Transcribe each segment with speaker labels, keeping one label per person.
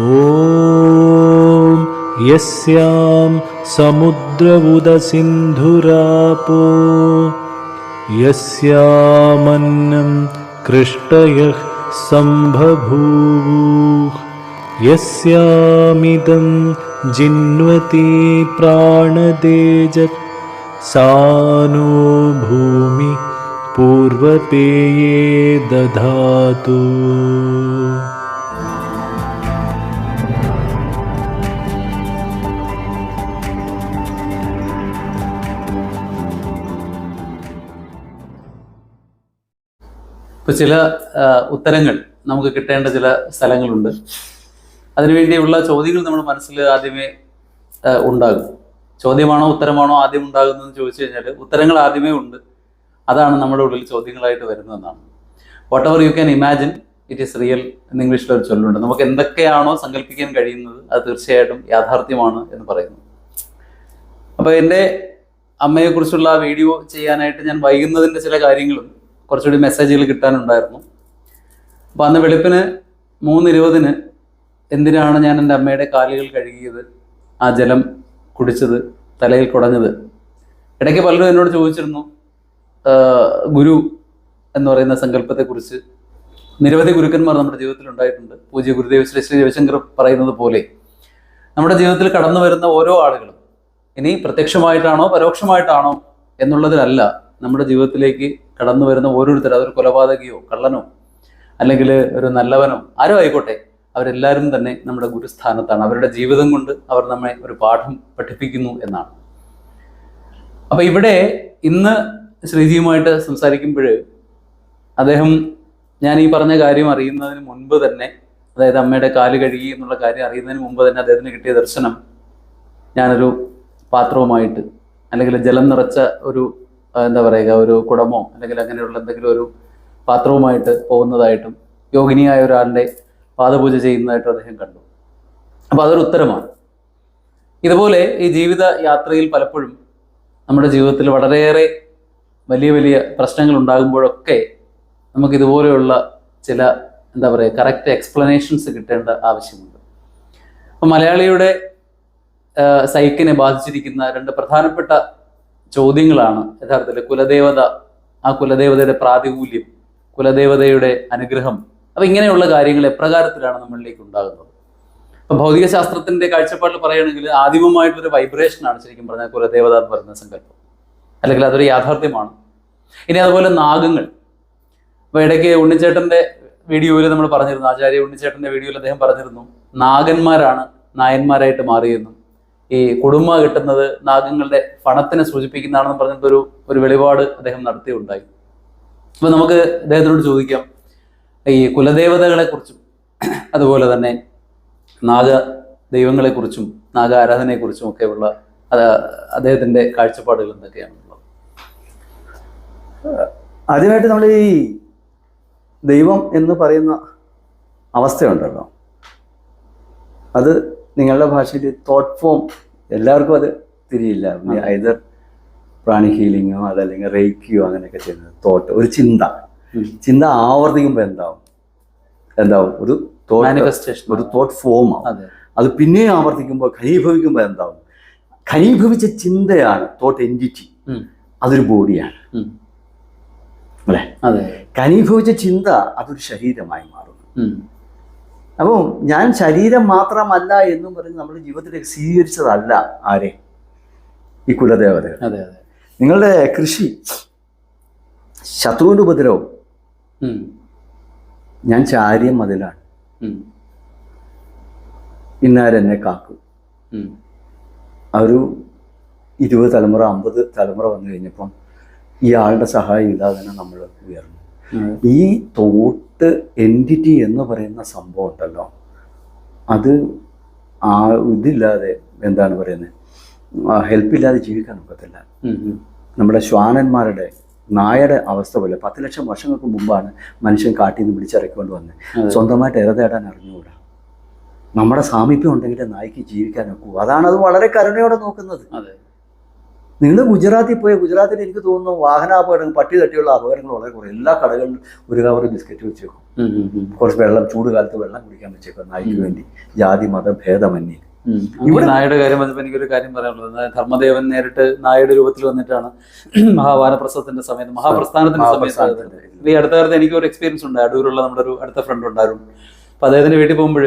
Speaker 1: ॐ यस्यां समुद्रवुदसिन्धुरापो यस्यामन्नं कृष्टयः सम्बभूवुः यस्यामिदं जिन्वति प्राणदेजत् सा नो भूमि पूर्वपेये दधातु
Speaker 2: ഇപ്പൊ ചില ഉത്തരങ്ങൾ നമുക്ക് കിട്ടേണ്ട ചില സ്ഥലങ്ങളുണ്ട്. അതിനുവേണ്ടിയുള്ള ചോദ്യങ്ങൾ നമ്മുടെ മനസ്സിൽ ആദ്യമേ ഉണ്ടാകും. ചോദ്യമാണോ ഉത്തരമാണോ ആദ്യം ഉണ്ടാകുന്നതെന്ന് ചോദിച്ചു കഴിഞ്ഞാൽ ഉത്തരങ്ങൾ ആദ്യമേ ഉണ്ട്. അതാണ് നമ്മുടെ ഉള്ളിൽ ചോദ്യങ്ങളായിട്ട് വരുന്നതെന്നാണ് whatever you can imagine it is real എന്ന് ഇംഗ്ലീഷിൽ ഒരു ചൊല്ലുണ്ട്. നമുക്ക് എന്തൊക്കെയാണോ സങ്കല്പിക്കാൻ കഴിയുന്നത് അത് തീർച്ചയായിട്ടും യാഥാർത്ഥ്യമാണ് എന്ന് പറയുന്നു. അപ്പോൾ എന്റെ അമ്മയെക്കുറിച്ചുള്ള വീഡിയോ ചെയ്യാനായിട്ട് ഞാൻ വൈകുന്നതിന്റെ ചില കാര്യങ്ങളും കുറച്ചുകൂടി മെസ്സേജുകൾ കിട്ടാനുണ്ടായിരുന്നു. അപ്പോൾ അന്ന് വെളുപ്പിന് മൂന്നിരുപതിന് എന്തിനാണ് ഞാൻ എന്റെ അമ്മയുടെ കാലുകൾ കഴുകിയത്? ആ ജലം കുടിച്ചത് തലയിൽ കുടഞ്ഞത്? ഇടയ്ക്ക് പലരും എന്നോട് ചോദിച്ചിരുന്നു ഗുരു എന്ന് പറയുന്ന സങ്കല്പത്തെക്കുറിച്ച്. നിരവധി ഗുരുക്കന്മാർ നമ്മുടെ ജീവിതത്തിൽ ഉണ്ടായിട്ടുണ്ട്. പൂജ്യ ഗുരുദേവ് ശ്രീ ശ്രീ രവിശങ്കർ പറയുന്നത് പോലെ നമ്മുടെ ജീവിതത്തിൽ കടന്നു വരുന്ന ഓരോ ആളുകളും ഇനി പ്രത്യക്ഷമായിട്ടാണോ പരോക്ഷമായിട്ടാണോ എന്നുള്ളതിലല്ല നമ്മുടെ ജീവിതത്തിലേക്ക് കടന്നു വരുന്ന ഓരോരുത്തരും അതൊരു കൊലപാതകയോ കള്ളനോ അല്ലെങ്കിൽ ഒരു നല്ലവനോ ആരോ ആയിക്കോട്ടെ അവരെല്ലാവരും തന്നെ നമ്മുടെ ഗുരുസ്ഥാനത്താണ്. അവരുടെ ജീവിതം കൊണ്ട് അവർ നമ്മെ ഒരു പാഠം പഠിപ്പിക്കുന്നു എന്നാണ്. അപ്പൊ ഇവിടെ ഇന്ന് ശ്രീജിയുമായിട്ട് സംസാരിക്കുമ്പോൾ അദ്ദേഹം ഞാൻ ഈ പറഞ്ഞ കാര്യം അറിയുന്നതിന് മുൻപ് തന്നെ അതായത് അമ്മയുടെ കാൽ കഴുകി എന്നുള്ള കാര്യം അറിയുന്നതിന് മുമ്പ് തന്നെ അദ്ദേഹത്തിന് കിട്ടിയ ദർശനം ഞാനൊരു പാത്രവുമായിട്ട് അല്ലെങ്കിൽ ജലം നിറച്ച ഒരു എന്താ പറയുക ഒരു കുടമോ അല്ലെങ്കിൽ അങ്ങനെയുള്ള എന്തെങ്കിലും ഒരു പാത്രവുമായിട്ട് പോകുന്നതായിട്ടും യോഗിനിയായ ഒരാളുടെ പാദപൂജ ചെയ്യുന്നതായിട്ടും അദ്ദേഹം കണ്ടു. അപ്പോൾ അതൊരു ഉത്തരമാണ്. ഇതുപോലെ ഈ ജീവിത യാത്രയിൽ പലപ്പോഴും നമ്മുടെ ജീവിതത്തിൽ വളരെയേറെ വലിയ വലിയ പ്രശ്നങ്ങൾ ഉണ്ടാകുമ്പോഴൊക്കെ നമുക്ക് ഇതുപോലെയുള്ള ചില എന്താ പറയുക കറക്റ്റ് എക്സ്പ്ലനേഷൻസ് കിട്ടേണ്ട ആവശ്യമുണ്ട്. അപ്പം മലയാളിയുടെ സൈക്കിനെ ബാധിച്ചിരിക്കുന്ന രണ്ട് പ്രധാനപ്പെട്ട ചോദ്യങ്ങളാണ് യഥാർത്ഥത്തിൽ കുലദേവത ആ കുലദേവതയുടെ പ്രാതികൂല്യം കുലദേവതയുടെ അനുഗ്രഹം അപ്പം ഇങ്ങനെയുള്ള കാര്യങ്ങൾ എപ്രകാരത്തിലാണ് നമ്മളിലേക്ക് ഉണ്ടാകുന്നത്? ഇപ്പം ഭൗതിക ശാസ്ത്രത്തിന്റെ കാഴ്ചപ്പാടിൽ പറയുകയാണെങ്കിൽ ആദിമമായിട്ടൊരു വൈബ്രേഷനാണ് ശരിക്കും പറഞ്ഞാൽ കുലദേവത എന്ന് പറയുന്ന സങ്കല്പം. അല്ലെങ്കിൽ അതൊരു യാഥാർത്ഥ്യമാണ്. ഇനി അതുപോലെ നാഗങ്ങൾ. അപ്പൊ ഇടയ്ക്ക് ഉണ്ണിച്ചേട്ടന്റെ വീഡിയോയിൽ നമ്മൾ പറഞ്ഞിരുന്നു ആചാര്യ ഉണ്ണിച്ചേട്ടന്റെ വീഡിയോയിൽ അദ്ദേഹം പറഞ്ഞിരുന്നു നാഗന്മാരാണ് നായന്മാരായിട്ട് മാറിയെന്നും. ഈ കുടുംബ കിട്ടുന്നത് നാഗങ്ങളുടെ പണത്തിനെ സൂചിപ്പിക്കുന്നതാണെന്ന് പറഞ്ഞിട്ട് ഒരു വെളിപാട് അദ്ദേഹം നടത്തിയുണ്ടായി. അപ്പൊ നമുക്ക് അദ്ദേഹത്തിനോട് ചോദിക്കാം. ഈ കുലദേവതകളെ കുറിച്ചും അതുപോലെ തന്നെ നാഗ ദൈവങ്ങളെ കുറിച്ചും നാഗ ആരാധനയെക്കുറിച്ചും ഒക്കെ ഉള്ള അത് അദ്ദേഹത്തിന്റെ കാഴ്ചപ്പാടുകൾ എന്തൊക്കെയാണുള്ളത്
Speaker 3: ആദ്യമായിട്ട് നമ്മൾ ഈ ദൈവം എന്ന് പറയുന്ന അവസ്ഥയുണ്ടല്ലോ. അത് നിങ്ങളുടെ ഭാഷയിൽ തോട്ട് ഫോം എല്ലാവർക്കും അത് തിരിയില്ല. ഐതർ പ്രാണി ഹീലിങ്ങോ അതല്ലെങ്കിൽ റേക്കിയോ അങ്ങനെയൊക്കെ ചെയ്യുന്നത്. തോട്ട് ഒരു ചിന്ത. ചിന്ത ആവർത്തിക്കുമ്പോൾ എന്താവും? എന്താവും? ഒരു thought-
Speaker 2: Manifestation.
Speaker 3: ഒരു തോട്ട് ഫോം
Speaker 2: അതെ.
Speaker 3: അത് പിന്നെയും ആവർത്തിക്കുമ്പോൾ ഘനീഭവിക്കുമ്പോൾ എന്താവും? ഘനീഭവിച്ച ചിന്തയാണ് തോട്ട്
Speaker 2: എന്റിറ്റി.
Speaker 3: അതൊരു ബോഡിയാണ്. അല്ലേ?
Speaker 2: അതെ.
Speaker 3: ഘനീഭവിച്ച ചിന്ത അതൊരു ശരീരമായി മാറുന്നു. അപ്പോൾ ഞാൻ ശരീരം മാത്രമല്ല എന്നും പറഞ്ഞ് നമ്മൾ ജീവിതത്തിൽ സ്വീകരിച്ചതല്ല ആരെ? ഈ കുലദേവതകൾ.
Speaker 2: അതെ അതെ.
Speaker 3: നിങ്ങളുടെ കൃഷി ശത്രുവിന്റെ ഉപദ്രവം. ഞാൻ ചാരിയം മതിലാണ്. ഇന്നാരെന്നെ കാക്കും? ആ ഒരു ഇരുപത് തലമുറ അമ്പത് തലമുറ വന്നു കഴിഞ്ഞപ്പം ഈ ആളുടെ സഹായം ഇല്ലാതെ തന്നെ നമ്മൾ ഉയർന്നു. ഈ തോട്ട് എന്റിറ്റി എന്ന് പറയുന്ന സംഭവം ഉണ്ടല്ലോ. അത് ആ ഇതില്ലാതെ എന്താണ് പറയുന്നത് ഹെൽപ്പില്ലാതെ ജീവിക്കാൻ ഒക്കത്തില്ല. നമ്മുടെ ശ്വാനന്മാരുടെ നായയുടെ അവസ്ഥ പോലെ പത്ത് ലക്ഷം വർഷങ്ങൾക്ക് മുമ്പാണ് മനുഷ്യൻ കാട്ടിൽ നിന്ന് പിടിച്ചിറക്കിക്കൊണ്ട് വന്നത്. സ്വന്തമായിട്ട് ഇര തേടാൻ അറിഞ്ഞുകൂടാ? നമ്മുടെ സാമീപ്യം ഉണ്ടെങ്കിൽ നായ്ക്ക് ജീവിക്കാൻ ഒക്കൂ. അതാണ് അത് വളരെ കരുണയോടെ നോക്കുന്നത്.
Speaker 2: അതെ.
Speaker 3: നിങ്ങൾ ഗുജറാത്തിൽ പോയ ഗുജറാത്തിൽ എനിക്ക് തോന്നുന്നു വാഹനാപകടങ്ങൾ പട്ടി തട്ടിയുള്ള അപകടങ്ങൾ വളരെ കുറേ എല്ലാ കടകളിലും ഒരു കവർ ബിസ്ക്കറ്റ് വെച്ചേക്കും. കുറച്ച് വെള്ളം ചൂട് കാലത്ത് വെള്ളം കുടിക്കാൻ വെച്ചേക്കും നായിക്ക് വേണ്ടി. ജാതി മത ഭേദമന്യേ.
Speaker 2: ഇവിടെ നായയുടെ കാര്യം വന്നപ്പോൾ എനിക്കൊരു കാര്യം പറയാനുള്ളത് ധർമ്മദേവൻ നേരിട്ട് നായയുടെ രൂപത്തിൽ വന്നിട്ടാണ് മഹാവാനപ്രസവത്തിന്റെ സമയത്ത് മഹാപ്രസ്ഥാനത്തിന്റെ സമയത്ത് ഈ അടുത്ത കാലത്ത് എനിക്ക് ഒരു എക്സ്പീരിയൻസ് ഉണ്ട്. അടൂരുള്ള നമ്മുടെ ഒരു അടുത്ത ഫ്രണ്ട് ഉണ്ടായിരുന്നു. അപ്പൊ അദ്ദേഹത്തിന്റെ വീട്ടിൽ പോകുമ്പോൾ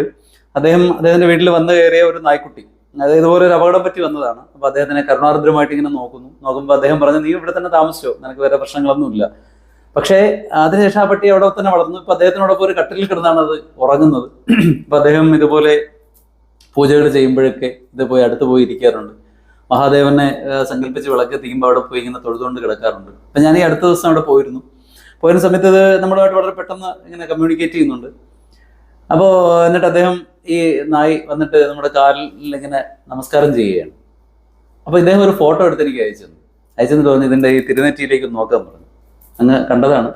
Speaker 2: അദ്ദേഹം അദ്ദേഹത്തിന്റെ വീട്ടിൽ വന്നു കയറിയ ഒരു നായ്ക്കുട്ടി. അതായത് ഇതുപോലെ ഒരു അപകടം പറ്റി വന്നതാണ്. അപ്പൊ അദ്ദേഹത്തിനെ കരുണാർദ്രമായിട്ട് ഇങ്ങനെ നോക്കുന്നു. നോക്കുമ്പോൾ അദ്ദേഹം പറഞ്ഞു നീ ഇവിടെ തന്നെ താമസിച്ചോ? നിനക്ക് വേറെ പ്രശ്നങ്ങളൊന്നുമില്ല പക്ഷേ അതിനുശേഷം ആ പട്ടി അവിടെ തന്നെ വളർന്നു. ഇപ്പൊ അദ്ദേഹത്തിനോടൊപ്പം ഒരു കട്ടിലിൽ കിടന്നാണ് അത് ഉറങ്ങുന്നത്. അപ്പൊ അദ്ദേഹം ഇതുപോലെ പൂജകൾ ചെയ്യുമ്പോഴൊക്കെ ഇത് പോയി അടുത്ത് പോയി ഇരിക്കാറുണ്ട്. മഹാദേവനെ സങ്കല്പിച്ച് വിളക്ക് തീയുമ്പോൾ അവിടെ പോയി ഇങ്ങനെ തൊഴുതുകൊണ്ട് കിടക്കാറുണ്ട്. അപ്പൊ ഞാൻ ഈ അടുത്ത ദിവസം അവിടെ പോയിരുന്നു. പോയിരുന്ന സമയത്ത് ഇത് നമ്മളുമായിട്ട് വളരെ പെട്ടെന്ന് ഇങ്ങനെ കമ്മ്യൂണിക്കേറ്റ് ചെയ്യുന്നുണ്ട്. അപ്പോൾ എന്നിട്ട് അദ്ദേഹം ഈ നായി വന്നിട്ട് നമ്മുടെ കാലിൽ ഇങ്ങനെ നമസ്കാരം ചെയ്യുകയാണ്. അപ്പോൾ ഇദ്ദേഹം ഒരു ഫോട്ടോ എടുത്ത് എനിക്ക് അയച്ചു തന്നു. അയച്ചെന്ന് തോന്നി ഇതിന്റെ ഈ തിരുനെറ്റിയിലേക്ക് നോക്കാൻ പറഞ്ഞു. അങ്ങ് കണ്ടതാണ്.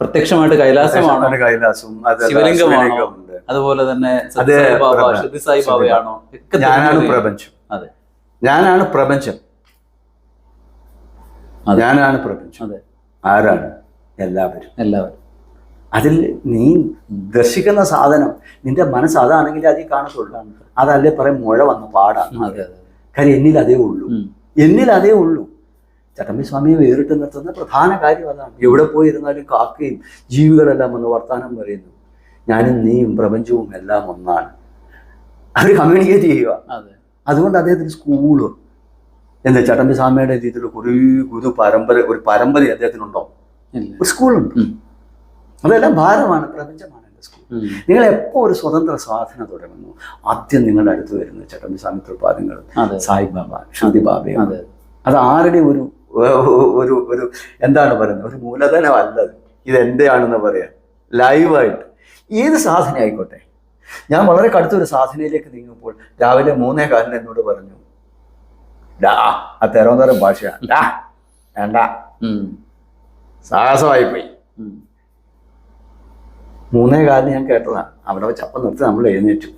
Speaker 2: പ്രത്യക്ഷമായിട്ട് കൈലാസമാണ്?
Speaker 3: കൈലാസവും
Speaker 2: ശിവലിംഗമാണോ? അതുപോലെ തന്നെ
Speaker 3: ഞാനാണ് പ്രപഞ്ചം.
Speaker 2: അതെ.
Speaker 3: ഞാനാണ് പ്രപഞ്ചം. ഞാനാണ് പ്രപഞ്ചം.
Speaker 2: അതെ.
Speaker 3: ആരാണ്? എല്ലാവരും.
Speaker 2: എല്ലാവരും.
Speaker 3: അതിൽ നീ ദർശിക്കുന്ന സാധനം നിന്റെ മനസ്സ് അതാണെങ്കിൽ അതിൽ കാണത്തുള്ളൂ അതല്ലേ പറയും മുഴ വന്ന പാടാണ്
Speaker 2: അതെ അതെ.
Speaker 3: കാര്യം എന്നിൽ അതേ ഉള്ളൂ. എന്നിൽ അതേ ഉള്ളൂ. ചട്ടമ്പി സ്വാമിയെ വേറിട്ട് നിർത്തുന്ന പ്രധാന കാര്യം അതാണ്. എവിടെ പോയിരുന്നാലും കാക്കയും ജീവികളെല്ലാം ഒന്ന് വർത്താനം പറയുന്നു. ഞാനും നീയും പ്രപഞ്ചവും എല്ലാം ഒന്നാണ്. അവർ കമ്മ്യൂണിക്കേറ്റ് ചെയ്യുക.
Speaker 2: അതെ.
Speaker 3: അതുകൊണ്ട് അദ്ദേഹത്തിന് സ്കൂൾ എന്താ ചട്ടമ്പി സ്വാമിയുടെ രീതിയിൽ കുറേ ഗുരു പരമ്പര ഒരു പരമ്പര അദ്ദേഹത്തിനുണ്ടോ? ഒരു സ്കൂളുണ്ട്. അതെല്ലാം ഭാരമാണ് പ്രപഞ്ചമാണ് എന്റെ സ്കൂൾ. നിങ്ങൾ എപ്പോൾ ഒരു സ്വതന്ത്ര സാധന തുടങ്ങുന്നു? ആദ്യം നിങ്ങളുടെ അടുത്ത് വരുന്ന ചട്ടമ്പി സ്വാമി തൃപ്പാദങ്ങൾ
Speaker 2: അതെ.
Speaker 3: സായിബാബ ശ്രുതി ബാബയും
Speaker 2: അതെ
Speaker 3: ആരുടെ ഒരു ഒരു ഒരു എന്താണ് പറയുന്നത്? ഒരു മൂലധനമല്ല ഇത് എന്റെയാണെന്ന് പറയാം. ലൈവായിട്ട് ഏത് സാധന ആയിക്കോട്ടെ? ഞാൻ വളരെ കടുത്തൊരു സാധനയിലേക്ക് നീങ്ങുമ്പോൾ രാവിലെ മൂന്നേ കാലിന് എന്നോട് പറഞ്ഞു ഡാ ആ തിരുവനന്തപുരം ഭാഷയാണ്. ഡാ വേണ്ട. സാഹസമായി പോയി. മൂന്നേ കാലിന് ഞാൻ കേട്ടതാണ് അവിടെ വെച്ച് അപ്പം നിർത്തി നമ്മൾ എഴുന്നേറ്റു.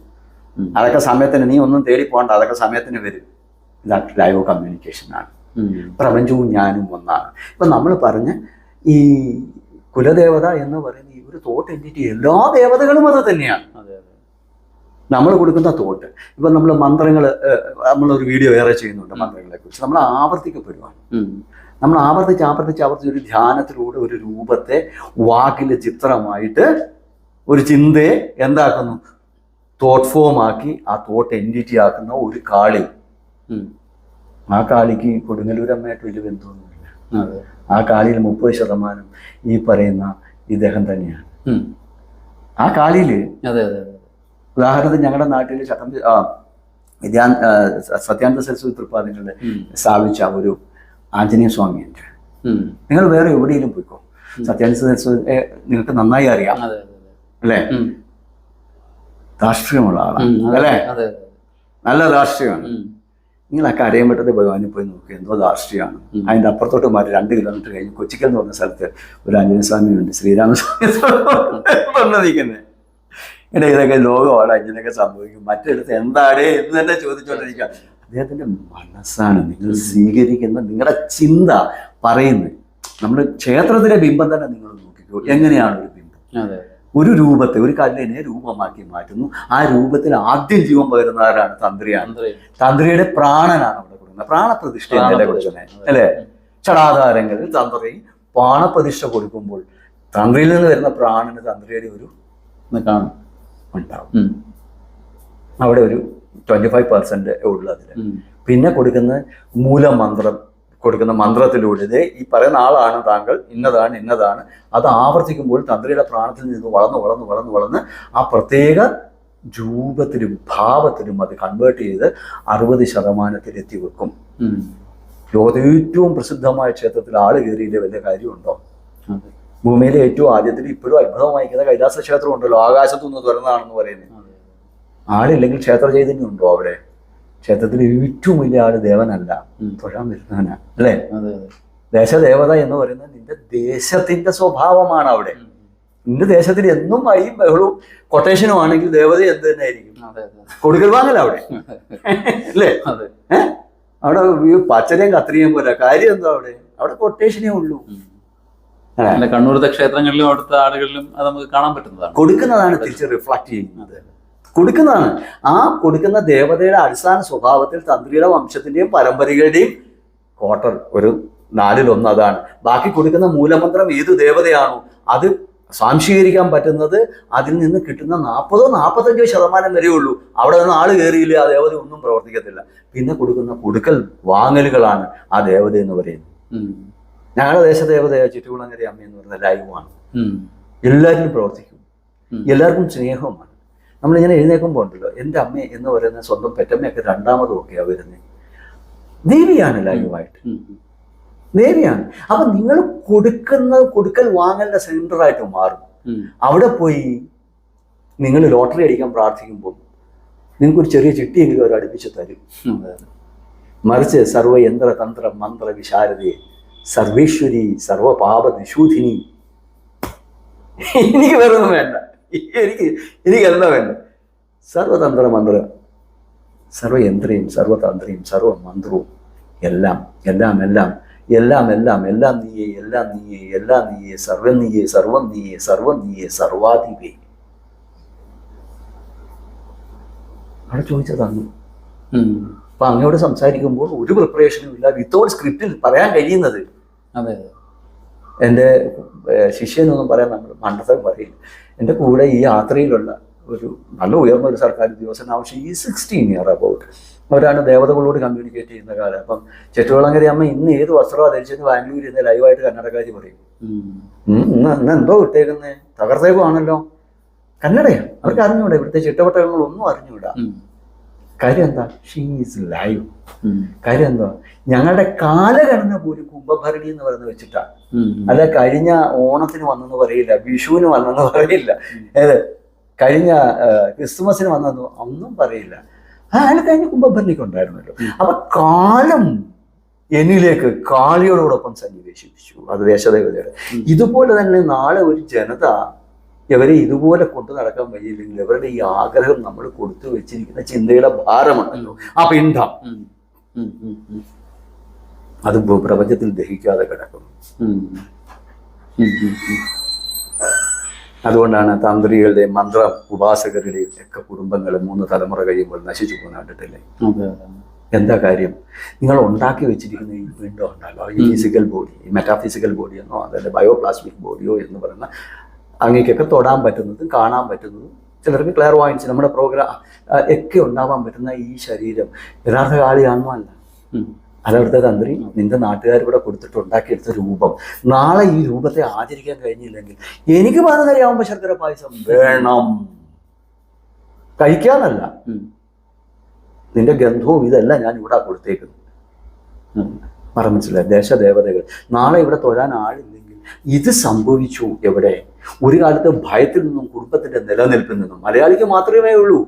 Speaker 3: അതൊക്കെ സമയത്തിന് നീ ഒന്നും തേടി പോകണ്ട. അതൊക്കെ സമയത്തിന് വരും. ഇതാണ് ലൈവ് കമ്മ്യൂണിക്കേഷനാണ്
Speaker 2: ആണ്.
Speaker 3: പ്രപഞ്ചവും ഞാനും ഒന്നാണ്. ഇപ്പം നമ്മൾ പറഞ്ഞ ഈ കുലദേവത എന്ന് പറയുന്ന ഈ ഒരു തോട്ട് എന്റിറ്റി എല്ലാ ദേവതകളും അത് തന്നെയാണ്.
Speaker 2: അതെ അതെ.
Speaker 3: നമ്മൾ കൊടുക്കുന്ന തോട്ട് ഇപ്പം നമ്മൾ മന്ത്രങ്ങൾ നമ്മളൊരു വീഡിയോ വേറെ ചെയ്യുന്നുണ്ട് മന്ത്രങ്ങളെ കുറിച്ച് നമ്മൾ ആവർത്തിക്കപ്പെടുവാണ്. നമ്മൾ ആവർത്തിച്ച് ആവർത്തിച്ച് ആവർത്തിച്ച് ഒരു ധ്യാനത്തിലൂടെ ഒരു രൂപത്തെ വാക്കിലെ ചിത്രമായിട്ട് ഒരു ചിന്തയെ എന്താക്കുന്നു? തോട്ട് ഫോം ആക്കി ആ തോട്ട് എന്റിറ്റി ആക്കുന്ന ഒരു കാളി. ആ കാളിക്ക് കൊടുങ്ങല്ലൂരമ്മയായിട്ട് വലിയ ബന്ധമൊന്നുമില്ല. ആ കാളിയിൽ മുപ്പത് ശതമാനം ഈ പറയുന്ന ഇദ്ദേഹം തന്നെയാണ്. ആ കാളിയിൽ
Speaker 2: അതെ അതെ
Speaker 3: ഉദാഹരണത്തിന് ഞങ്ങളുടെ നാട്ടിൽ ചട്ടം ആ, സത്യാനന്ദ സരസ്വതി തൃപ്പാദങ്ങളുടെ സ്ഥാപിച്ച ഒരു ആഞ്ജനേയ സ്വാമിയുണ്ട്. നിങ്ങൾ വേറെ എവിടെയെങ്കിലും പോയിക്കോ? സത്യാനന്ദ സരസ്വതി നിങ്ങൾക്ക് നന്നായി അറിയാം. അല്ലേ. രാഷ്ട്രീയമുള്ള ആളാണ് അല്ലേ? നല്ല രാഷ്ട്രീയമാണ്. നിങ്ങളൊക്കെ ആ ഭഗവാനെ ഭഗവാനിൽ പോയി നോക്കി എന്തോ രാഷ്ട്രീയമാണ്.
Speaker 2: അതിന്റെ
Speaker 3: അതിന്റെ അപ്പുറത്തോട്ട് മാറി രണ്ട് കിലോമീറ്റർ കഴിഞ്ഞ് കൊച്ചിക്കൽ എന്ന് പറഞ്ഞ സ്ഥലത്ത് ഒരു അഞ്ജനസ്വാമി ഉണ്ട് ശ്രീരാമസ്വാമി പറഞ്ഞു നിൽക്കുന്നത് എടാ ഇതൊക്കെ ലോകമാണ് ഇങ്ങനെയൊക്കെ സംഭവിക്കും. മറ്റിടത്ത് എന്താടേ എന്ന് തന്നെ ചോദിച്ചുകൊണ്ടിരിക്കുക അദ്ദേഹത്തിന്റെ മനസ്സാണ് നിങ്ങൾ സ്വീകരിക്കുന്ന നിങ്ങളുടെ ചിന്ത പറയുന്നത്. നമ്മുടെ ക്ഷേത്രത്തിലെ ബിംബം തന്നെ നിങ്ങൾ നോക്കിക്കോ. എങ്ങനെയാണ് ഒരു ബിംബം? ഒരു രൂപത്തെ ഒരു കല്ലിനെ രൂപമാക്കി മാറ്റുന്നു. ആ രൂപത്തിൽ ആദ്യം ജീവൻ പകരുന്ന ആരാണ്? തന്ത്രിയാണ്. തന്ത്രിയുടെ പ്രാണനാണ് അവിടെ കൊടുക്കുന്നത്. പ്രാണപ്രതിഷ്ഠ അല്ലെ അല്ലേ? ഷടാധാരങ്ങളിൽ തന്ത്രി പ്രാണപ്രതിഷ്ഠ കൊടുക്കുമ്പോൾ തന്ത്രിയിൽ നിന്ന് വരുന്ന പ്രാണന് തന്ത്രിയുടെ ഒരു
Speaker 2: കാണും.
Speaker 3: ഉണ്ടാവും. അവിടെ ഒരു ട്വന്റി ഫൈവ് പെർസെന്റ് ഉള്ളു അതിൽ പിന്നെ കൊടുക്കുന്ന മൂലമന്ത്രം കൊടുക്കുന്ന മന്ത്രത്തിലൂടെ ഇതേ ഈ പറയുന്ന ആളാണ് താങ്കൾ ഇന്നതാണ് ഇന്നതാണ്. അത് ആവർത്തിക്കുമ്പോൾ തന്ത്രിയുടെ പ്രാണത്തിൽ നിന്ന് വളർന്ന് വളർന്ന് വളർന്ന് വളർന്ന് ആ പ്രത്യേക രൂപത്തിലും ഭാവത്തിലും അത് കൺവേർട്ട് ചെയ്ത് അറുപത് ശതമാനത്തിൽ എത്തി വെക്കും.
Speaker 2: ഉം.
Speaker 3: ലോകത്തെ ഏറ്റവും പ്രസിദ്ധമായ ക്ഷേത്രത്തിൽ ആൾ കയറിയിട്ട് വലിയ കാര്യമുണ്ടോ? ഭൂമിയിലെ ഏറ്റവും ആദ്യത്തിൽ ഇപ്പോഴും അത്ഭുതം വായിക്കുന്ന കൈലാസ ക്ഷേത്രം ഉണ്ടല്ലോ ആകാശത്തു നിന്ന് തുറന്നതാണെന്ന് പറയുന്നത് ആളില്ലെങ്കിൽ ക്ഷേത്ര ചൈതന്യം ഉണ്ടോ അവിടെ? ക്ഷേത്രത്തിലെ ഏറ്റവും വലിയ ആൾ ദേവനല്ല.
Speaker 2: തുഴാൻ
Speaker 3: തൊഴാൻ വരുന്നവനാ. അല്ലേ? ദേശദേവത എന്ന് പറയുന്നത് നിന്റെ ദേശത്തിന്റെ സ്വഭാവമാണ് അവിടെ. നിന്റെ ദേശത്തിൽ എന്നും അഴിയും ബഹളും കൊട്ടേഷനും ആണെങ്കിൽ ദേവത എന്ത് തന്നെ ആയിരിക്കും കൊടുക്കൽ വാങ്ങല അവിടെ. അല്ലേ?
Speaker 2: അതെ.
Speaker 3: അവിടെ ഈ പച്ചനെയും കത്രിയും പോലെ. കാര്യം എന്തോ അവിടെ? അവിടെ കൊട്ടേഷനേ ഉള്ളൂ.
Speaker 2: കണ്ണൂരത്തെ ക്ഷേത്രങ്ങളിലും അവിടുത്തെ ആളുകളിലും അത് നമുക്ക് കാണാൻ പറ്റുന്നതാണ്.
Speaker 3: കൊടുക്കുന്നതാണ് തിരിച്ച് റിഫ്ലക്ട് ചെയ്യുന്നത്. കൊടുക്കുന്നതാണ്. ആ കൊടുക്കുന്ന ദേവതയുടെ അടിസ്ഥാന സ്വഭാവത്തിൽ തന്ത്രിയുടെ വംശത്തിന്റെയും പരമ്പരകളുടെയും ക്വാർട്ടർ ഒരു നാലിലൊന്ന് അതാണ്. ബാക്കി കൊടുക്കുന്ന മൂലമന്ത്രം ഏത് ദേവതയാണോ അത് സ്വാംശീകരിക്കാൻ പറ്റുന്നത് അതിൽ നിന്ന് കിട്ടുന്ന നാൽപ്പതോ നാൽപ്പത്തഞ്ചോ ശതമാനം വരെ ഉള്ളൂ. അവിടെ നിന്ന് ആൾ കയറിയില്ല ആ ദേവത ഒന്നും പ്രവർത്തിക്കത്തില്ല. പിന്നെ കൊടുക്കുന്ന കൊടുക്കൽ വാങ്ങലുകളാണ് ആ ദേവത എന്ന് പറയുന്നത്. ഞങ്ങളുടെ ദേശദേവതയായ ചുറ്റുകുളങ്ങര അമ്മ എന്ന് പറയുന്ന ലൈവാണ്.
Speaker 2: എല്ലാവരും
Speaker 3: എല്ലാവരിലും പ്രവർത്തിക്കും എല്ലാവർക്കും സ്നേഹവുമാണ്. നമ്മളിങ്ങനെ എഴുന്നേക്കുമ്പോൾ ഉണ്ടല്ലോ എന്റെ അമ്മ എന്ന് പറയുന്ന സ്വന്തം പെറ്റമ്മയൊക്കെ രണ്ടാമതും ഒക്കെയാണ് വരുന്നത് ദേവിയാണ് ലൈവായിട്ട്. ദേവിയാണ് അപ്പൊ നിങ്ങൾ കൊടുക്കുന്ന കൊടുക്കൽ വാങ്ങലിന്റെ സെന്ററായിട്ട് മാറും. അവിടെ പോയി നിങ്ങൾ ലോട്ടറി അടിക്കാൻ പ്രാർത്ഥിക്കുമ്പോൾ നിങ്ങൾക്ക് ഒരു ചെറിയ ചിട്ടിയെങ്കിലും അവർ അടുപ്പിച്ച് തരും. മറിച്ച് സർവയന്ത്ര തന്ത്ര മന്ത്ര വിശാരതയെ സർവേശ്വരി സർവപാപ നിഷൂധിനി എനിക്ക് വേറൊന്നും വേണ്ട. എനിക്ക് എനിക്ക് എന്താ വേണ്ട? സർവതന്ത്ര മന്ത്ര. സർവയന്ത്രയും സർവതന്ത്രയും സർവമന്ത്രവും. എല്ലാം എല്ലാം എല്ലാം എല്ലാം എല്ലാം എല്ലാം നീയെ എല്ലാം നീയെ എല്ലാം നീയെ സർവം നീയെ സർവം നീയെ സർവം നീയെ സർവാധിപേ. അവിടെ ചോദിച്ചത് അപ്പൊ അങ്ങയോട് സംസാരിക്കുമ്പോൾ ഒരു പ്രിപ്പറേഷനും ഇല്ല. വിത്തൗട്ട് സ്ക്രിപ്റ്റിൽ പറയാൻ കഴിയുന്നത്.
Speaker 2: അതെ അതെ.
Speaker 3: എന്റെ ശിഷ്യനൊന്നും പറയാൻ നമ്മൾ മണ്ടത്തരം പറയില്ല. എന്റെ കൂടെ ഈ യാത്രയിലുള്ള ഒരു നല്ല ഉയർന്ന ഒരു സർക്കാർ ഉദ്യോഗസ്ഥൻ ആവശ്യം ഈ സിക്സ്റ്റീൻ ഇയർ അബൌട്ട് അവരാണ് ദേവതകളോട് കമ്മ്യൂണിക്കേറ്റ് ചെയ്യുന്ന കാലം. അപ്പം ചെട്ടുകുളങ്ങര അമ്മ ഇന്ന് ഏത് വസ്ത്രമാണ് ധരിച്ചെന്ന് ബാംഗ്ലൂരിൽ നിന്ന് ലൈവായിട്ട് കന്നഡക്കാരി പറയും. ഇന്ന് ഇന്ന് എന്തോ ഇട്ടേക്കുന്നേ? തകർത്തേക്കുവാണല്ലോ കന്നഡയാണ് അവർക്ക് അറിഞ്ഞൂടാ ഇവിടുത്തെ ചിട്ടവട്ടങ്ങളൊന്നും അറിഞ്ഞൂടാ. കാര്യം എന്താ? ഷീസ് ലൈവ്
Speaker 2: ഉം.
Speaker 3: കാര്യം എന്താ? ഞങ്ങളുടെ കാലഘടന പോലും കുംഭഭരണി എന്ന് പറയുന്നത് വെച്ചിട്ടാണ് അല്ല കഴിഞ്ഞ ഓണത്തിന് വന്നെന്ന് പറയില്ല വിഷുവിന് വന്നെന്ന് പറയില്ല. ഏത് കഴിഞ്ഞ ക്രിസ്മസിന് വന്നെന്ന് ഒന്നും പറയില്ല. അയാൾ കഴിഞ്ഞ കുംഭഭരണിക്ക് ഉണ്ടായിരുന്നല്ലോ. അപ്പൊ കാലം എന്നിലേക്ക് കാളിയോടൊപ്പം സന്നിവേശിപ്പിച്ചു. അത് ദേശദേവതയുടെ ഇതുപോലെ തന്നെ നാളെ ഒരു ജനത ഇവരെ ഇതുപോലെ കൊണ്ടു നടക്കാൻ വയ്യില്ലെങ്കിൽ ഇവരുടെ ഈ ആഗ്രഹം നമ്മൾ കൊടുത്തു വെച്ചിരിക്കുന്ന ചിന്തയുടെ ഭാരമുണ്ടല്ലോ ആ പിണ്ഡം. അത് പ്രപഞ്ചത്തിൽ ദഹിക്കാതെ കിടക്കും
Speaker 2: ഉം. ഉം. ഉം. ഉം.
Speaker 3: അതുകൊണ്ടാണ് തന്ത്രികളുടെ മന്ത്ര ഉപാസകരുടെയും ഒക്കെ കുടുംബങ്ങൾ മൂന്ന് തലമുറ കഴിയുമ്പോൾ നശിച്ചു പോകുന്ന കണ്ടിട്ടില്ലേ. എന്താ കാര്യം നിങ്ങൾ ഉണ്ടാക്കി വെച്ചിരിക്കുന്ന ഈ വിൻഡോ ഉണ്ടല്ലോ ഈ ഫിസിക്കൽ ബോഡി ഈ മെറ്റാഫിസിക്കൽ ബോഡിയെന്നോ അതല്ലെ ബയോപ്ലാസ്റ്റിക് ബയോപ്ലാസ്മിക് ബോഡിയോ എന്ന് പറയുന്ന അങ്ങേക്കൊക്കെ തൊടാൻ പറ്റുന്നതും കാണാൻ പറ്റുന്നതും. ചിലർക്ക് ക്ലിയർ വായിച്ച് നമ്മുടെ പ്രോഗ്രാം ഒക്കെ ഉണ്ടാവാൻ പറ്റുന്ന ഈ ശരീരം യഥാർത്ഥ കാളിയാണോ അല്ല. അതവിടുത്തെ തന്ത്രി നിന്റെ നാട്ടുകാർ ഇവിടെ കൊടുത്തിട്ട് ഉണ്ടാക്കിയെടുത്ത രൂപം. നാളെ ഈ രൂപത്തെ ആചരിക്കാൻ കഴിഞ്ഞില്ലെങ്കിൽ എനിക്ക് പതിനരയാവുമ്പോ ശർക്കര പായസം വേണം. കഴിക്കാനല്ല നിന്റെ ഗന്ധവും ഇതെല്ലാം ഞാൻ ഇവിടെ കൊടുത്തേക്കുന്നു. മനസ്സിലായി. ദേശദേവതകൾ നാളെ ഇവിടെ തൊഴാൻ ആളില്ലെങ്കിൽ ഇത് സംഭവിച്ചു എവിടെ? ഒരു കാലത്ത് ഭയത്തിൽ നിന്നും കുടുംബത്തിന്റെ നിലനിൽപ്പിൽ നിന്നും മലയാളിക്ക് മാത്രമേ ഉള്ളൂ.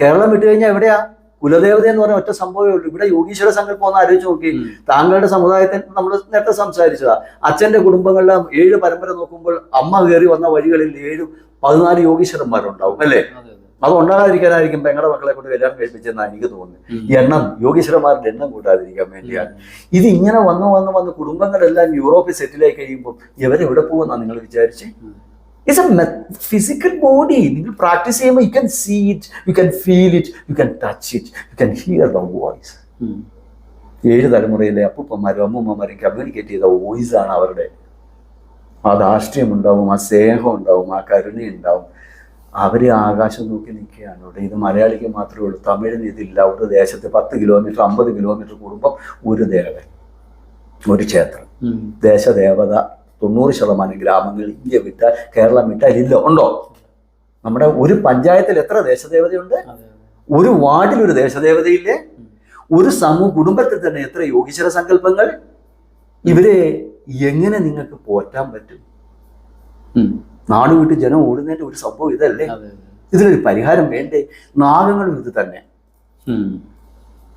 Speaker 3: കേരളം വിട്ടു കഴിഞ്ഞാൽ എവിടെയാ? കുലദേവത എന്ന് പറഞ്ഞ ഒറ്റ സംഭവമേ ഉള്ളൂ. ഇവിടെ യോഗീശ്വര സങ്കല്പം ഒന്ന് ആലോചിച്ച് നോക്കി. താങ്കളുടെ സമുദായത്തിൽ നമ്മൾ നേരത്തെ സംസാരിച്ചതാ. അച്ഛന്റെ കുടുംബങ്ങളിലെ ഏഴ് പരമ്പര നോക്കുമ്പോൾ അമ്മ കയറി വന്ന വഴികളിൽ ഏഴ് പതിനാല് യോഗീശ്വരന്മാരുണ്ടാവും അല്ലേ?
Speaker 2: അതെ
Speaker 3: ഉണ്ടാകാതിരിക്കാനായിരിക്കും പെങ്ങളുടെ മക്കളെ കൊണ്ട് കല്യാണം കഴിപ്പിച്ചെന്നാണ് എനിക്ക്
Speaker 2: തോന്നുന്നു.
Speaker 3: എണ്ണം യോഗീശ്വരന്മാരുടെ എണ്ണം കൂട്ടാതിരിക്കാൻ വേണ്ടിയാണ്. ഇത് ഇങ്ങനെ വന്ന് വന്ന് വന്ന് കുടുംബങ്ങളെല്ലാം യൂറോപ്പിൽ സെറ്റിലായി കഴിയുമ്പോൾ ഇവരെവിടെ പോകുമെന്നാണ് നിങ്ങൾ വിചാരിച്ച്. ഇറ്റ്സ് എ ഫിസിക്കൽ ബോഡി നിങ്ങൾ പ്രാക്ടീസ് ചെയ്യുമ്പോൾ you can see it you can feel it you can touch it you can hear the voice. ഏഴ് തലമുറയിലെ അപ്പൂപ്പന്മാരും അമ്മൂമ്മമാരും കമ്മ്യൂണിക്കേറ്റ് ചെയ്ത വോയിസ് ആണ് അവരുടെ. ആ ധാർഷ്ട്യം ഉണ്ടാവും ആ സ്നേഹം ഉണ്ടാവും ആ കരുണ ഉണ്ടാവും. അവർ ആകാശം നോക്കി നിൽക്കുകയാണ്. ഇവിടെ ഇത് മലയാളിക്ക് മാത്രമേ ഉള്ളൂ. തമിഴിന് ഇതില്ല. ഒരു ദേശത്ത് പത്ത് കിലോമീറ്റർ അമ്പത് കിലോമീറ്റർ കൂടുമ്പോൾ ഒരു ദേവൻ ഒരു ക്ഷേത്രം. ദേശദേവത തൊണ്ണൂറ് ശതമാനം ഗ്രാമങ്ങൾ ഇന്ത്യ വിട്ടാൽ കേരളം വിട്ടാൽ ഇല്ല ഉണ്ടോ നമ്മുടെ ഒരു പഞ്ചായത്തിൽ എത്ര ദേശദേവതയുണ്ട്. ഒരു വാർഡിൽ ഒരു ദേശദേവതയില്ലേ ഒരു സമൂഹ കുടുംബത്തിൽ തന്നെ എത്ര യോഗീശ്വര സങ്കല്പങ്ങൾ ഇവരെ എങ്ങനെ നിങ്ങൾക്ക് പോറ്റാൻ പറ്റും. നാട് വിട്ട് ജനം ഓടുന്നതിന്റെ ഒരു സംഭവം ഇതല്ലേ. ഇതിനൊരു പരിഹാരം വേണ്ടേ നാഗങ്ങളും ഇത് തന്നെ.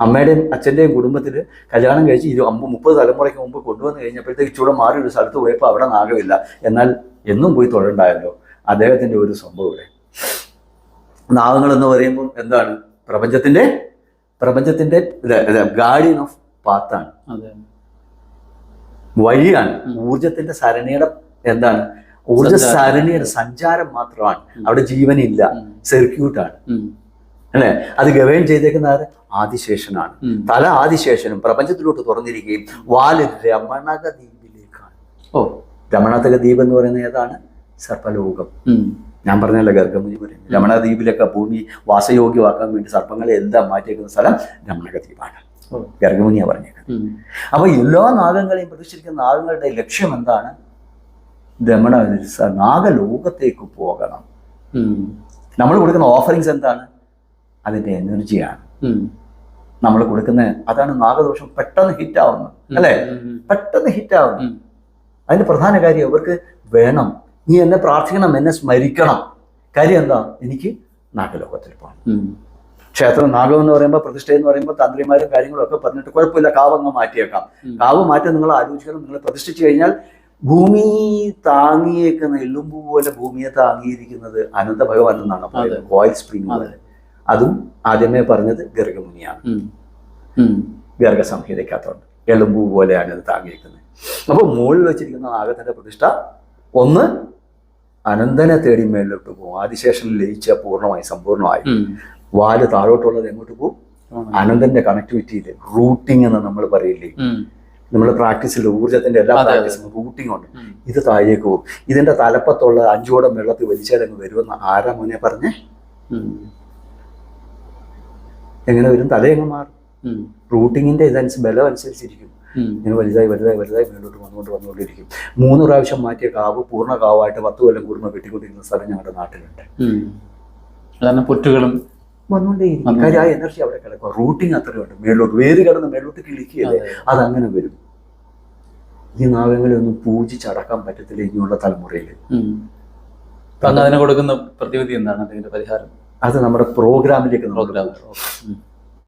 Speaker 3: അമ്മയുടെയും അച്ഛന്റെയും കുടുംബത്തിൽ കല്യാണം കഴിച്ച് ഇരു അമ്പ മുപ്പത് തലമുറയ്ക്ക് മുമ്പ് കൊണ്ടുവന്ന് കഴിഞ്ഞപ്പോഴത്തേക്ക് ചൂടെ മാറി ഒരു സ്ഥലത്ത് പോയപ്പോൾ അവിടെ നാഗമില്ല എന്നാൽ എന്നും പോയി തൊഴുണ്ടായല്ലോ. അദ്ദേഹത്തിന്റെ ഒരു സംഭവം ഇവിടെ. നാഗങ്ങൾ എന്ന് പറയുമ്പോൾ എന്താണ്? പ്രപഞ്ചത്തിന്റെ പ്രപഞ്ചത്തിന്റെ ഗാർഡിയൻ ഓഫ് പാത്താണ് വഴിയാണ്. ഊർജത്തിന്റെ സരണിയുടെ എന്താണ്? ഊർജ. സരണിയുടെ സഞ്ചാരം മാത്രമാണ്. അവിടെ ജീവനില്ല. സെർക്യൂട്ടാണ്. അല്ലെ? അത് ഗവേൺ ചെയ്തേക്കുന്ന ആര്? ആദിശേഷനാണ്. തല ആദിശേഷനും പ്രപഞ്ചത്തിലോട്ട് തുറന്നിരിക്കുകയും വാൽ രമണക ദ്വീപിലേക്കാണ്
Speaker 2: ഓ.
Speaker 3: രമണതക ദ്വീപ് എന്ന് പറയുന്നത് ഏതാണ്? സർപ്പലോകം. ഞാൻ പറഞ്ഞല്ലോ ഗർഗമുനി പറയുന്നത് രമണ ദ്വീപിലൊക്കെ ഭൂമി വാസയോഗ്യമാക്കാൻ വേണ്ടി സർപ്പങ്ങളെ എല്ലാം മാറ്റിയേക്കുന്ന സ്ഥലം? രമണക ദ്വീപാണ്
Speaker 2: ഓ.
Speaker 3: ഗർഗമുനിയാ പറഞ്ഞേക്കുന്നത്. അപ്പൊ എല്ലാ നാഗങ്ങളെയും പ്രതിഷ്ഠിക്കുന്ന നാഗങ്ങളുടെ ലക്ഷ്യം എന്താണ്? രമണ നാഗലോകത്തേക്ക് പോകണം. നമ്മൾ കൊടുക്കുന്ന ഓഫറിങ്സ് എന്താണ്? അതിന്റെ എനർജിയാണ്. നമ്മൾ കൊടുക്കുന്ന അതാണ് നാഗദോഷം പെട്ടെന്ന് ഹിറ്റ് ആവുന്നത് അല്ലേ? പെട്ടെന്ന് ഹിറ്റ് ആവുന്നു. അതിന്റെ പ്രധാന കാര്യം അവർക്ക് വേണം. നീ എന്നെ പ്രാർത്ഥിക്കണം എന്നെ സ്മരിക്കണം. കാര്യം എന്താ? എനിക്ക് നാഗലോകത്തിൽ പോകണം. ക്ഷേത്രം നാഗം എന്ന് പറയുമ്പോൾ പ്രതിഷ്ഠ എന്ന് പറയുമ്പോൾ തന്ത്രിമാരും കാര്യങ്ങളും ഒക്കെ പറഞ്ഞിട്ട് കുഴപ്പമില്ല കാവ് അങ്ങ് മാറ്റിയേക്കാം കാവ് മാറ്റി നിങ്ങൾ ആലോചിക്കണം നിങ്ങൾ പ്രതിഷ്ഠിച്ചു കഴിഞ്ഞാൽ ഭൂമി താങ്ങിയേക്കുന്ന എല്ലുമ്പോലെ ഭൂമിയെ താങ്ങിയിരിക്കുന്നത് അനന്ത ഭഗവാൻ എന്നാണ് കോയിൽ സ്പ്രിംഗ് പോലെ. അതും ആദ്യമേ പറഞ്ഞത് ഗർഗമുനിയാണ്. ഗർഗ സംഹിതയ്ക്കകത്തോണ്ട് എളുമ്പു പോലെയാണ് ഇത് താങ്ങിയിരിക്കുന്നത്. അപ്പോൾ മുകളിൽ വെച്ചിരിക്കുന്ന നാഗത്തിന്റെ പ്രതിഷ്ഠ ഒന്ന് അനന്തനെ തേടി മേളിലോട്ട് പോകും. ആദിശേഷൻ ലയിച്ച പൂർണമായി
Speaker 2: സമ്പൂർണമായി.
Speaker 3: വാൽ താഴോട്ടുള്ളത് എങ്ങോട്ട് പോകും? അനന്തന്റെ കണക്ടിവിറ്റിയിൽ റൂട്ടിംഗ് എന്ന് നമ്മൾ പറയില്ലേ. നമ്മൾ പ്രാക്ടീസിൽ ഊർജത്തിന്റെ എല്ലാ
Speaker 2: പ്രാക്ടീസും അതെ.
Speaker 3: റൂട്ടിംഗ് ഉണ്ട്. ഇത് താഴേക്ക് പോകും. ഇതിന്റെ തലപ്പത്തുള്ള അഞ്ചോടം വെള്ളത്തിൽ വലിച്ചാൽ അങ്ങ് വരുമെന്ന് ആരാ മോനെ പറഞ്ഞേ. എങ്ങനെ വരും? തലയങ്ങ് മാറും? റൂട്ടിങ്ങിന്റെ ഇതനുസരിച്ച് ബലം അനുസരിച്ചിരിക്കും. ഇങ്ങനെ വലുതായി വലുതായി വലുതായി മുന്നോട്ട് വന്നുകൊണ്ട് വന്നുകൊണ്ടിരിക്കും. മൂന്ന് പ്രാവശ്യം മാറ്റിയ കാവ് പൂർണ കാവായിട്ട് പത്ത് കൊല്ലം കൂടുമ്പോൾ വെട്ടിക്കൊണ്ടിരിക്കുന്ന സ്ഥലം ഞങ്ങളുടെ നാട്ടിലുണ്ട്.
Speaker 2: അതാണ് പുറ്റുകളും
Speaker 3: വന്നുകൊണ്ടേയിരിക്കും. കാര്യം ആ എനർജി അവിടെ കിടക്കുക റൂട്ടിങ് അത്രയുണ്ട് മേളോട്ട് വേര് കിടന്ന് മേളോട്ട് കിളിക്കുകയല്ലേ? അതങ്ങനെ വരും. ഈ നാഗങ്ങളെ ഒന്നും പൂജിച്ചടക്കാൻ പറ്റത്തില്ല ഇനിയുള്ള തലമുറയിൽ
Speaker 2: അങ്ങ് കൊടുക്കുന്ന പ്രതിവിധി എന്താണ്? അതിന്റെ പരിഹാരം?
Speaker 3: അത് നമ്മുടെ പ്രോഗ്രാമിലേക്ക്
Speaker 2: പ്രോഗ്രാം.